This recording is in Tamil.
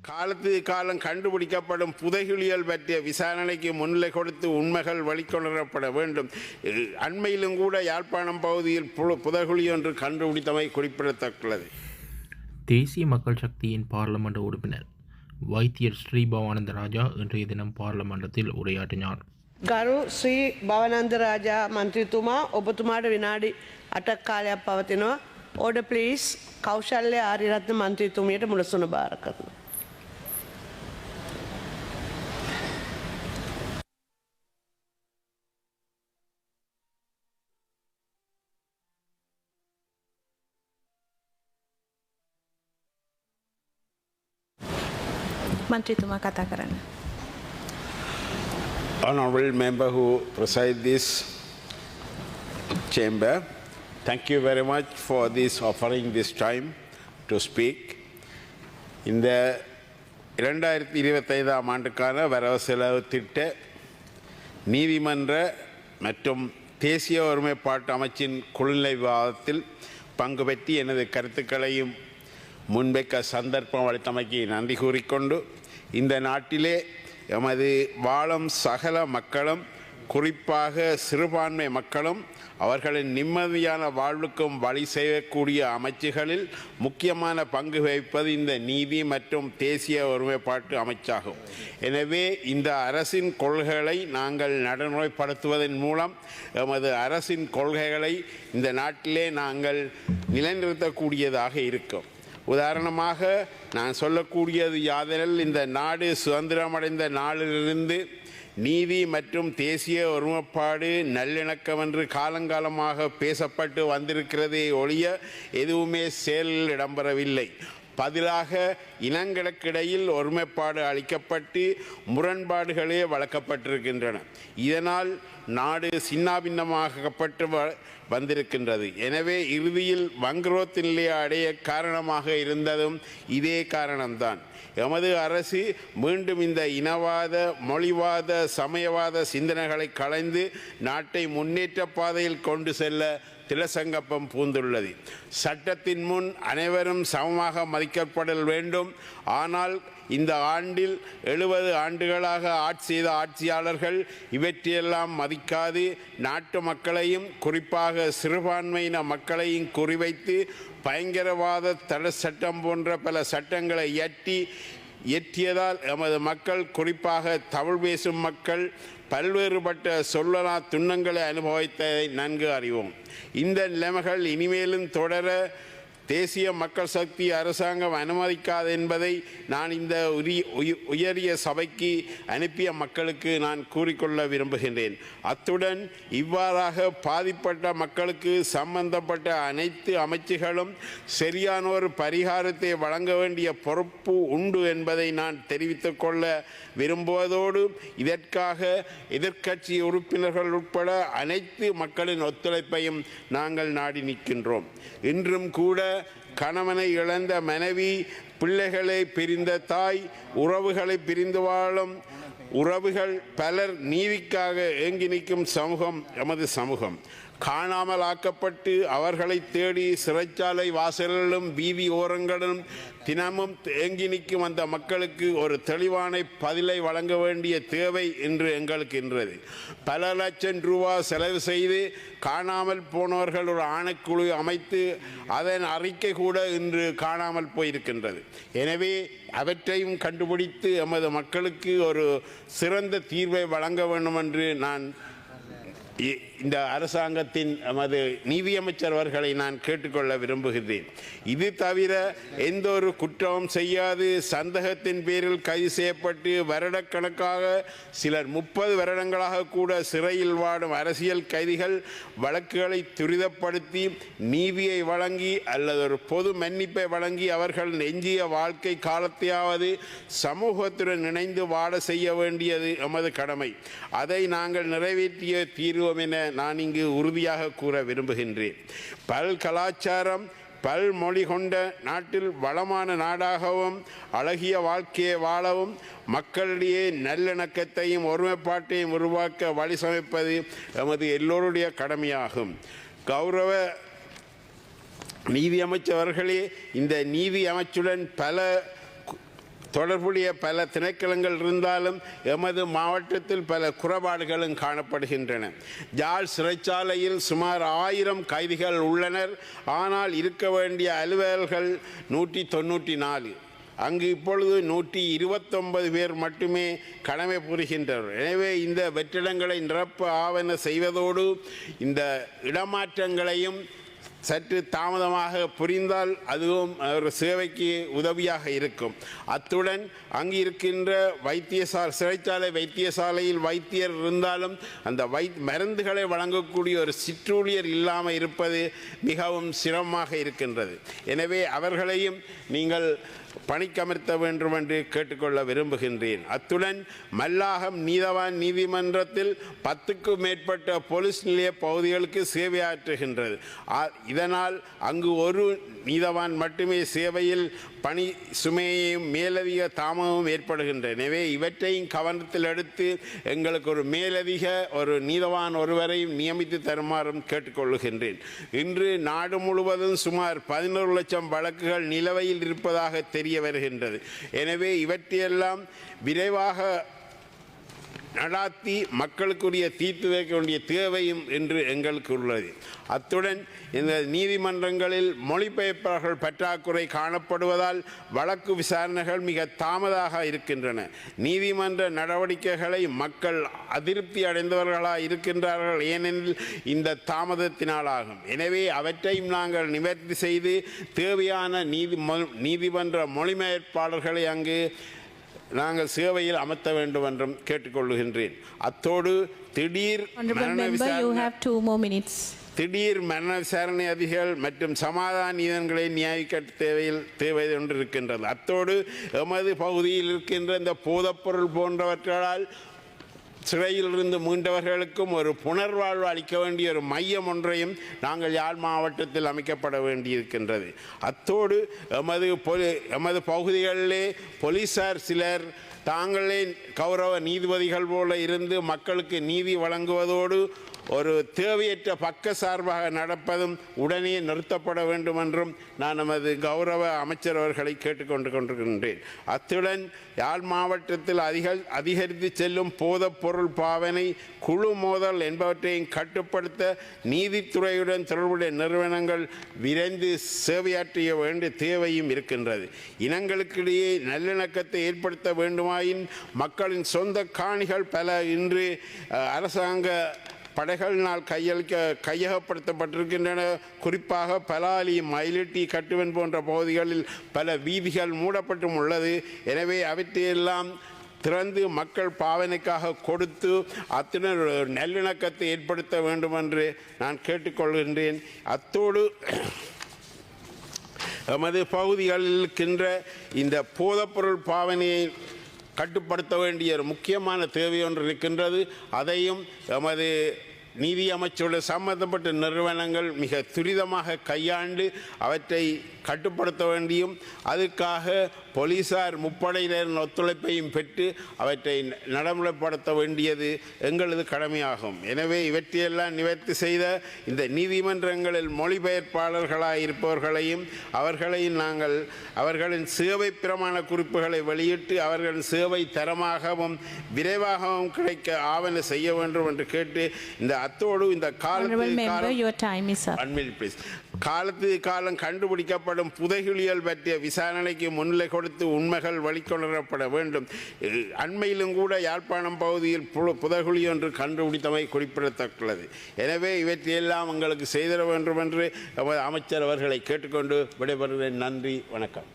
காலத்து காலம் கண்டுபிடிக்கப்படும் புதைகுழியல் பற்றிய விசாரணைக்கு முன்னிலை கொடுத்து உண்மைகள் வெளிக்கொணரப்பட வேண்டும் இ- அண்மையிலும் கூட யாழ்ப்பாணம் பகுதியில் பு- புதைகுழி ஒன்று கண்டுபிடித்தமை குறிப்பிடத்தக்கது தேசிய மக்கள் சக்தியின் பாராளுமன்ற உறுப்பினர் வைத்தியர் ஸ்ரீ பவானந்த ராஜா இன்றைய தினம் பாராளுமன்றத்தில் உரையாற்றினார் ගරු ශ්‍රී භවනන්ද රාජා මන්ත්‍රතුමා ඔබතුමාට විනාඩි අටක් කාලයක් පවතිනවා. ඕඩ පලිස් කෞශල්‍ය ආරිරත්න මන්ත්‍රතුමියට මුලසුන භාර කරන. મંત્રીત્વમાં કથા કરન honorable member who preside this chamber thank you very much for this offering this time to speak இந்த இரண்டாயிரத்தி இருபத்தைந்தாம் ஆண்டுக்கான வரவு செலவு திட்ட நீதிமன்ற மற்றும் தேசிய ஒருமைப்பாட்டு அமைச்சின் குழுநிலை விவாதத்தில் பங்கு பெற்றி எனது கருத்துக்களையும் முன்வைக்க சந்தர்ப்பம் அளித்தமைக்கு நன்றி கூறிக்கொண்டு இந்த நாட்டிலே எமது வாழும் சகல மக்களும் குறிப்பாக சிறுபான்மை மக்களும் அவர்களின் நிம்மதியான வாழ்வுக்கும் வழி செய்யக்கூடிய அமைச்சுகளில் முக்கியமான பங்கு வகிப்பது இந்த நீதி மற்றும் தேசிய ஒருமைப்பாட்டு அமைச்சாகும். எனவே இந்த அரசின் கொள்கைகளை நாங்கள் நடைமுறைப்படுத்துவதன் மூலம் எமது அரசின் கொள்கைகளை இந்த நாட்டிலே நாங்கள் நிலைநிறுத்தக்கூடியதாக இருக்கும். உதாரணமாக நான் சொல்லக்கூடியது யாதெனில் இந்த நாடு சுதந்திரமடைந்த நாளிலிருந்து நீதி மற்றும் தேசிய ஒருமைப்பாடு நல்லிணக்கம் என்று காலங்காலமாக பேசப்பட்டு வந்திருக்கிறதே ஒழிய எதுவுமே செயலில் இடம்பெறவில்லை. பதிலாக இனங்களுக்கிடையில் ஒருமைப்பாடு அளிக்கப்பட்டு முரண்பாடுகளே வளர்க்கப்பட்டிருக்கின்றன. இதனால் நாடு சின்னாபின்னமாகப்பட்டு வ- வந்திருக்கின்றது. எனவே இறுதியில் வங்குரோத்து நிலையை அடைய காரணமாக இருந்ததும் இதே காரணம்தான். எமது அரசு மீண்டும் இந்த இனவாத மொழிவாத சமயவாத சிந்தனைகளை களைந்து நாட்டை முன்னேற்ற பாதையில் கொண்டு செல்ல திலசங்கப்பம் பூந்துள்ளது. சட்டத்தின் முன் அனைவரும் சமமாக மதிக்கப்படல் வேண்டும். ஆனால் இந்த ஆண்டில் எழுபது ஆண்டுகளாக ஆட்சி செய்த ஆட்சியாளர்கள் இவற்றையெல்லாம் மதிக்காது. நாட்டு மக்களையும் குறிப்பாக சிறுபான்மையின மக்களையும் குறிவைத்து பயங்கரவாத தடை சட்டம் போன்ற பல சட்டங்களை இயற்றி இயற்றியதால் எமது மக்கள் குறிப்பாக தமிழ் பேசும் மக்கள் பல்வேறுபட்ட சொல்லலா துன்பங்களை அனுபவித்ததை நன்கு அறிவோம். இந்த நிலைமைகள் இனிமேலும் தொடர தேசிய மக்கள் சக்தி அரசாங்கம் அனுமதிக்காது என்பதை நான் இந்த உரி- உயரிய சபைக்கு அனுப்பிய மக்களுக்கு நான் கூறிக்கொள்ள விரும்புகின்றேன். அத்துடன் இவ்வாறாக பாதிப்பட்ட மக்களுக்கு சம்பந்தப்பட்ட அனைத்து அமைச்சுகளும் சரியான ஒரு பரிகாரத்தை வழங்க வேண்டிய பொறுப்பு உண்டு என்பதை நான் தெரிவித்துக் கொள்ள விரும்புவதோடு இதற்காக எதிர்க்கட்சி உறுப்பினர்கள் உட்பட அனைத்து மக்களின் ஒத்துழைப்பையும் நாங்கள் நாடி நிற்கின்றோம். இன்றும் கூட கணவனை இழந்த மனைவி பிள்ளைகளை பிரிந்த தாய் உறவுகளை பிரிந்து வாழும் உறவுகள் பலர் நீதிக்காக ஏங்கி நிற்கும் சமூகம் எமது சமூகம். காணாமல் ஆக்கப்பட்டு அவர்களை தேடி சிறைச்சாலை வாசல்களும் வீதி ஓரங்களிலும் தினமும் ஏங்கி நிற்கும் அந்த மக்களுக்கு ஒரு தெளிவான பதிலை வழங்க வேண்டிய தேவை என்று எங்களுக்கு இன்றது. பல லட்சம் ரூபா செலவு செய்து காணாமல் போனவர்கள் ஒரு ஆணைக்குழு அமைத்து அதன் அறிக்கை கூட இன்று காணாமல் போயிருக்கின்றது. எனவே அவற்றையும் கண்டுபிடித்து எமது மக்களுக்கு ஒரு சிறந்த தீர்வை வழங்க வேண்டும் என்று நான் இந்த அரசாங்கத்தின் நமது நீதியமைச்சர் அவர்களை நான் கேட்டுக்கொள்ள விரும்புகிறேன் இது தவிர எந்த ஒரு குற்றமும் செய்யாது. சந்தேகத்தின் பேரில் கைது செய்யப்பட்டு வருடக்கணக்காக சிலர் முப்பது வருடங்களாக கூட சிறையில் வாடும் அரசியல் கைதிகள் வழக்குகளை துரிதப்படுத்தி நீதியை வழங்கி அல்லது ஒரு பொது மன்னிப்பை வழங்கி அவர்கள் எஞ்சிய வாழ்க்கை காலத்தையாவது சமூகத்துடன் இணைந்து வாட செய்ய வேண்டியது எமது கடமை. அதை நாங்கள் நிறைவேற்றிய கொள்வோம் என நான் இங்கு உறுதியாக கூற விரும்புகின்றேன். பல் கலாச்சாரம் பல்மொழி கொண்ட நாட்டில் வளமான நாடாகவும் அழகிய வாழ்க்கையை வாழவும் மக்களிடையே நல்லிணக்கத்தையும் ஒருமைப்பாட்டையும் உருவாக்க வழி சமைப்பது எமது எல்லோருடைய கடமையாகும். கௌரவ நீதி அமைச்சவர்களே இந்த நீதி அமைச்சுடன் பல தொடர்புடைய பல திணைக்களங்கள் இருந்தாலும் எமது மாவட்டத்தில் பல குறைபாடுகளும் காணப்படுகின்றன. ஜாழ் சிறைச்சாலையில் சுமார் ஆயிரம் கைதிகள் உள்ளனர். ஆனால் இருக்க வேண்டிய அலுவலர்கள் நூற்றி தொண்ணூற்றி நாலு. அங்கு இப்பொழுது நூற்றி இருபத்தொன்பது பேர் மட்டுமே கடமை புரிகின்றனர். எனவே இந்த வெற்றிடங்களை நிரப்ப ஆவண செய்வதோடு இந்த இடமாற்றங்களையும் சற்று தாமதமாக புரிந்தால் அதுவும் ஒரு சேவைக்கு உதவியாக இருக்கும். அத்துடன் அங்கு இருக்கின்ற வைத்தியசாலை சிறைச்சாலை வைத்தியசாலையில் வைத்தியர் இருந்தாலும் அந்த வை மருந்துகளை வழங்கக்கூடிய ஒரு சிற்றூழியர் இல்லாமல் இருப்பது மிகவும் சிரமமாக இருக்கின்றது. எனவே அவர்களையும் நீங்கள் பணிக்கமர்த்த வேண்டும் என்று கேட்டுக்கொள்ள விரும்புகின்றேன். அத்துடன் மல்லாகம் நீதவான் நீதிமன்றத்தில் பத்துக்கும் மேற்பட்ட போலீஸ் நிலைய பகுதிகளுக்கு சேவையாற்றுகின்றது. இதனால் அங்கு ஒரு நீதவான் மட்டுமே சேவையில் பணி சுமையையும் மேலதிக தாமதமும் ஏற்படுகின்றன எனவே இவற்றையும் கவனத்தில் எடுத்து எங்களுக்கு ஒரு மேலதிக ஒரு நீதவான் ஒருவரையும் நியமித்து தருமாறும் கேட்டுக்கொள்ளுகின்றேன். இன்று நாடு முழுவதும் சுமார் பதினோரு லட்சம் வழக்குகள் நிலவையில் இருப்பதாக தெரிய வருகின்றது. எனவே இவற்றையெல்லாம் விரைவாக நடாத்தி மக்களுக்குரிய தீர்த்து வைக்க வேண்டிய தேவையும் என்று எங்களுக்கு உள்ளது. அத்துடன் இந்த நீதிமன்றங்களில் மொழிபெயர்ப்பாளர்கள் பற்றாக்குறை காணப்படுவதால் வழக்கு விசாரணைகள் மிக தாமதாக இருக்கின்றன. நீதிமன்ற நடவடிக்கைகளை மக்கள் அதிருப்தி அடைந்தவர்களாக இருக்கின்றார்கள் ஏனெனில் இந்த தாமதத்தினாலாகும் எனவே அவற்றையும் நாங்கள் நிவர்த்தி செய்து தேவையான நீதி மொ- நீதிமன்ற மொழிபெயர்ப்பாளர்களை அங்கு நாங்கள் சேவையில் அமர்த்த வேண்டும் என்றும் கேட்டுக்கொள்ளுகின்றேன் அத்தோடு திடீர் மரண விசாரணை. திடீர் மரண விசாரணை அதிகள் மற்றும் சமாதான நீதங்களை நியாயிக்க தேவையில் தேவை ஒன்று இருக்கின்றது அத்தோடு எமது பகுதியில் இருக்கின்ற இந்த போதைப்பொருள் போன்றவற்றால் சிறையிலிருந்து மீண்டவர்களுக்கும் ஒரு புனர்வாழ்வு அளிக்க வேண்டிய ஒரு மையம் ஒன்றையும் நாங்கள் யாழ் மாவட்டத்தில் அமைக்கப்பட வேண்டியிருக்கின்றது. அத்தோடு எமது பொலி எமது பகுதிகளிலே போலீசார் சிலர் தாங்களே கௌரவ நீதிபதிகள் போல இருந்து மக்களுக்கு நீதி வழங்குவதோடு ஒரு தேவையற்ற பக்க சார்பாக நடப்பதும் உடனே நிறுத்தப்பட வேண்டும் என்றும் நான் நமது கௌரவ அமைச்சர் அவர்களை கேட்டுக்கொண்டு கொண்டிருக்கின்றேன். அத்துடன் யாழ் மாவட்டத்தில் அதிக அதிகரித்து செல்லும் போதைப் பொருள் பாவனை குழு மோதல் என்பவற்றையும் கட்டுப்படுத்த நீதித்துறையுடன் தொடர்புடைய நிறுவனங்கள் விரைந்து சேவையாற்றிய வேண்டிய தேவையும் இருக்கின்றது. இனங்களுக்கிடையே நல்லிணக்கத்தை ஏற்படுத்த வேண்டுமாயின் மக்களின் சொந்த காணிகள் பல இன்று அரசாங்க படைகளினால் கையளிக்க கையகப்படுத்தப்பட்டிருக்கின்றன. குறிப்பாக பலாலி மயிலிட்டி கட்டுவன் போன்ற பகுதிகளில் பல வீதிகள் மூடப்பட்டும் உள்ளது. எனவே அவற்றையெல்லாம் திறந்து மக்கள் பாவனைக்காக கொடுத்து அத்துடன் நல்லிணக்கத்தை ஏற்படுத்த வேண்டும் என்று நான் கேட்டுக்கொள்கின்றேன். அத்தோடு எமது பகுதிகளில் இருக்கின்ற இந்த போதப்பொருள் பாவனையை கட்டுப்படுத்த வேண்டிய ஒரு முக்கியமான தேவை ஒன்று இருக்கின்றது அதையும் எமது நீதி அமைச்சரோடு சம்பந்தப்பட்ட நிறுவனங்கள் மிக துரிதமாக கையாண்டு அவற்றை கட்டுப்படுத்த வேண்டியும் அதுக்காக போலீசார் முப்படையினரின் ஒத்துழைப்பையும் பெற்று அவற்றை நடைமுறைப்படுத்த வேண்டியது எங்களது கடமையாகும். எனவே இவற்றையெல்லாம் நிவர்த்தி செய்த இந்த நீதிமன்றங்களில் மொழிபெயர்ப்பாளர்களாக இருப்பவர்களையும் அவர்களையும் நாங்கள் அவர்களின் சேவை பிரமாண குறிப்புகளை வெளியிட்டு அவர்களின் சேவை தரமாகவும் விரைவாகவும் கிடைக்க ஆவண செய்ய வேண்டும் என்று கேட்டு இந்த அத்தோடு இந்த காலத்தில் member, காலம் கண்டுபிடிக்கப்படும் புதைகுழியல் பற்றிய விசாரணைக்கு முன்னிலை கொடுத்து உண்மைகள் வெளிக்கொணரப்பட வேண்டும். அண்மையிலும் கூட யாழ்ப்பாணம் பகுதியில் புதைகுழி ஒன்று கண்டுபிடித்தமை குறிப்பிடத்தக்கது. எனவே இவற்றையெல்லாம் உங்களுக்கு செய்திட வேண்டும் என்று அமைச்சர் அவர்களை கேட்டுக்கொண்டு விடைபெறுகிறேன். நன்றி வணக்கம்.